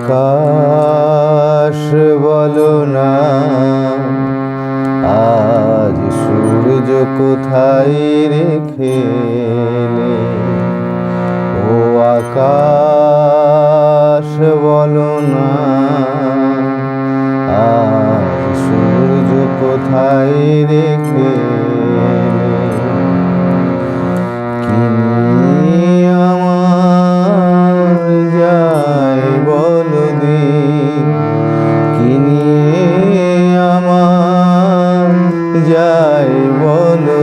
আকাশ বলো না, আজ সূর্য কোথায় রেখে? ও আকাশ বলো না, আজ সূর্য কোথায় রেখে যায় বলো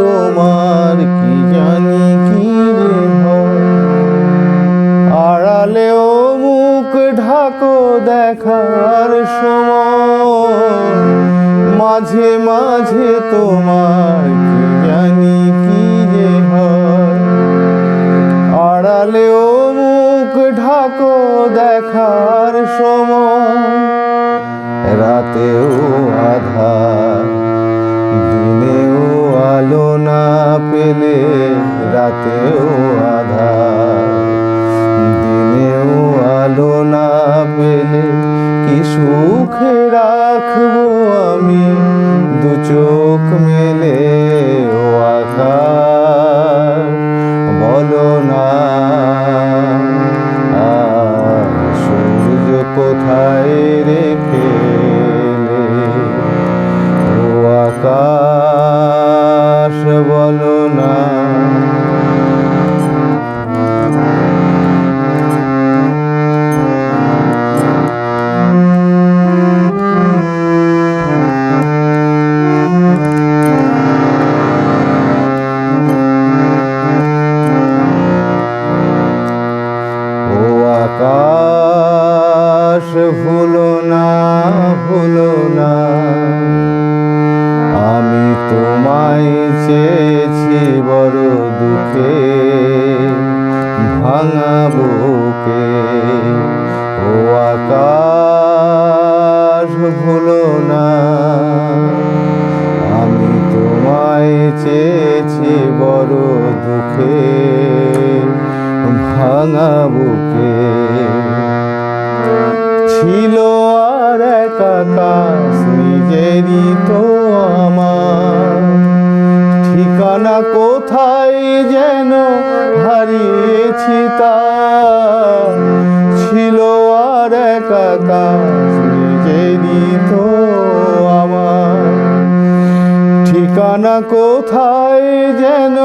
তোমার কি জানি কি রে আড়ালেও মুখ ঢাকো দেখার সময়। মাঝে মাঝে তোমার কি জানি কি যে আড়ালেও মুখ ঢাকো দেখার সময়। রাতেও রাতেও আধার, দিনেও আলো না পেলে কি সুখে রাখব আমি? দু চোখ মেলে ও বলো না। সূর্য কোথায় রেখে ভুলো না ভুলো না। আমি তোমায় চেয়েছি বড় দুঃখে, ভাঙা বুকে। ও আকাশ ভুলো না, আমি তোমায় চেয়েছি বড় দুঃখে, ভাঙা বুকে। ছিল আর এক আকাশ নিজেরই তো আমার। ঠিকানা কোথায় যেন হারিয়েছি তা। ছিল আর এক আকাশ নিজেরই তো আমার। ঠিকানা কোথায় যেন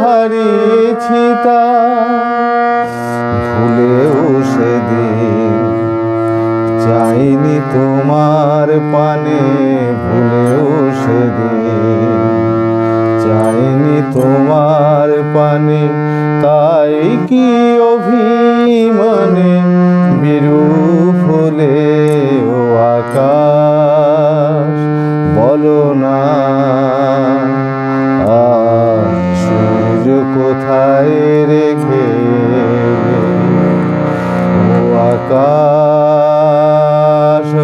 হারিয়েছি তা। ভুলেও চাইনি তোমার পানে ভুলেও সেদিন। চাইনি তোমার পানে, তাই কি অভিমানে বিরু ফুলে ও আকাশ? বলো না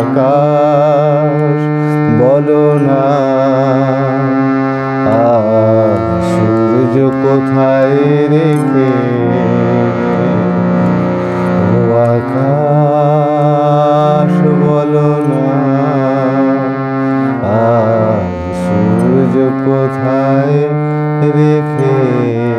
আকাশ বলো না। সূর্য কোথায় রেখে? আকাশ বলো না। সূর্য কোথায় রেখে?